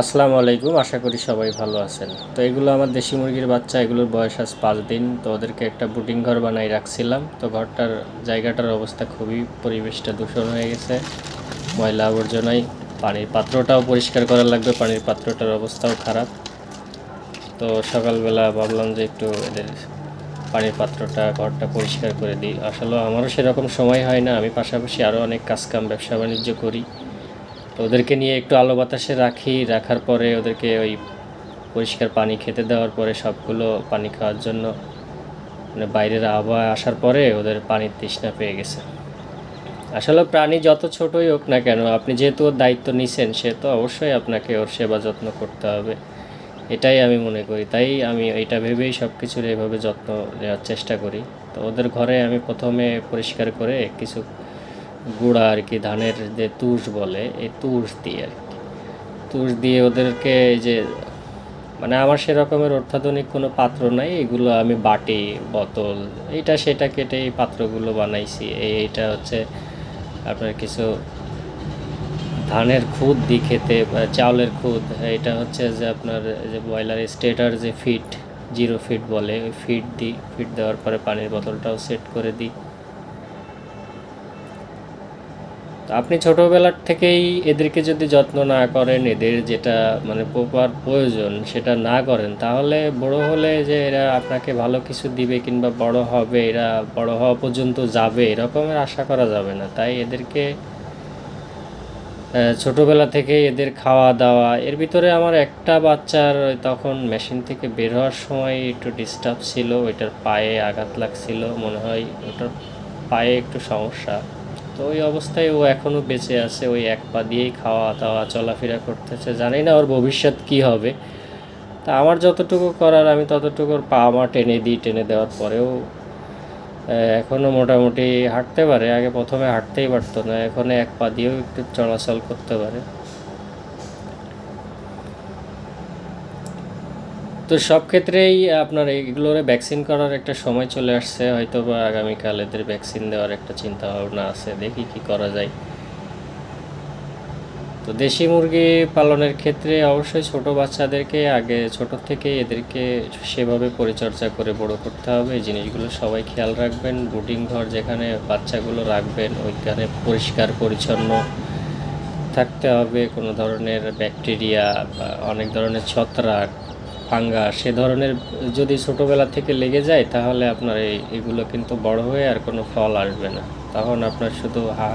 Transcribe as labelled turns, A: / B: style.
A: আসসালামু আলাইকুম, আশা করি সবাই ভালো আছেন। তো এগুলো আমার দেশি মুরগির বাচ্চা, এগুলোর বয়স আজ পাঁচ দিন। তো ওদেরকে একটা বুটিং ঘর বানাই রাখছিলাম। তো ঘরটার জায়গাটার অবস্থা খুবই পরিবেশটা দূষণ হয়ে গেছে। ময়লা আবর্জনায়, পানির পাত্রটাও পরিষ্কার করা লাগবে, পানির পাত্রটার অবস্থাও খারাপ। তো সকালবেলা ভাবলাম যে একটু এদের পানির পাত্রটা, ঘরটা পরিষ্কার করে দিই। আসলে আমারও সেরকম সময় হয় না। আমি পাশাপাশি আরও অনেক কাজকাম ব্যবসা বাণিজ্য করি। তো ওদেরকে নিয়ে একটু আলো বাতাসে রাখি, রাখার পরে ওদেরকে ওই পরিষ্কার পানি খেতে দেওয়ার পরে সবগুলো পানি খাওয়ার জন্য মানে বাইরের আবহাওয়া আসার পরে ওদের পানির তৃষ্ণা পেয়ে গেছে। আসলে প্রাণী যত ছোটই হোক না কেন, আপনি যেহেতু ওর দায়িত্ব নিছেন, সে তো অবশ্যই আপনাকে ওর সেবা যত্ন করতে হবে। এটাই আমি মনে করি। তাই আমি এটা ভেবেই সব কিছুর এইভাবে যত্ন নেওয়ার চেষ্টা করি। তো ওদের ঘরে আমি প্রথমে পরিষ্কার করে কিছু গুঁড়া আর কি, ধানের যে তুষ বলে, এই তুষ দিয়ে আর কি। তুষ দিয়ে ওদেরকে যে মানে আমার সেরকমের অত্যাধুনিক কোনো পাত্র নাই, এগুলো আমি বাটি, বোতল, এইটা সেটা কেটে এই পাত্রগুলো বানাইছি। এই এইটা হচ্ছে আপনার কিছু ধানের খুদ দিই খেতে চাউলের খুদ এটা হচ্ছে যে আপনার যে ব্রয়লার স্টেটার যে ফিট, জিরো ফিট বলে, ওই ফিট দিই ফিট দেওয়ার পরে পানির বোতলটাও সেট করে দিই। তো আপনি ছোটোবেলার থেকেই এদেরকে যদি যত্ন না করেন, এদের যেটা মানে প্রপার প্রয়োজন সেটা না করেন, তাহলে বড় হলে যে এরা আপনাকে ভালো কিছু দিবে কিংবা বড় হবে, এরা বড় হওয়া পর্যন্ত যাবে, এরকমের আশা করা যাবে না। তাই এদেরকে ছোটোবেলা থেকে এদের খাওয়া দাওয়া, এর ভিতরে আমার একটা বাচ্চার তখন মেশিন থেকে বের হওয়ার সময় একটু ডিস্টার্ব ছিল, ওইটার পায়ে আঘাত লাগছিল, মনে হয় ওটার পায়ে একটু সমস্যা। তো ওই অবস্থায় ও এখনও বেঁচে আছে, ওই এক পা দিয়েই খাওয়া দাওয়া, চলাফেরা করতেছে। জানি না ওর ভবিষ্যৎ কি হবে। তা আমার যতটুকু করার, আমি ততটুকুর পা মা টেনে দিই, টেনে দেওয়ার পরেও এখনও মোটামুটি হাঁটতে পারে। আগে প্রথমে হাঁটতেই পারতো না, এখন এক পা দিয়েও একটু চলাচল করতে পারে। তো সব ক্ষেত্রেই আপনার এগুলোর ভ্যাকসিন করার একটা সময় চলে আসছে। হয়তো বা আগামীকাল এদের ভ্যাকসিন দেওয়ার একটা চিন্তা ভাবনা আছে। দেখি কি করা যায়। তো দেশি মুরগি পালনের ক্ষেত্রে অবশ্যই ছোট বাচ্চাদেরকে আগে ছোট থেকে এদেরকে সেভাবে পরিচর্যা করে বড় করতে হবে। এই জিনিসগুলো সবাই খেয়াল রাখবেন। বুটিং ঘর যেখানে বাচ্চাগুলো রাখবেন, ওইখানে পরিষ্কার, পরিচ্ছন্ন থাকতে হবে। কোনো ধরনের ব্যাকটেরিয়া বা অনেক ধরনের ছত্রাক ফাঙ্গা সে ধরনের যদি ছোটোবেলা থেকে লেগে যায় তাহলে আপনার এই, এগুলো কিন্তু বড় হয়ে আর কোনো ফল আসবে না। তখন আপনার শুধু হা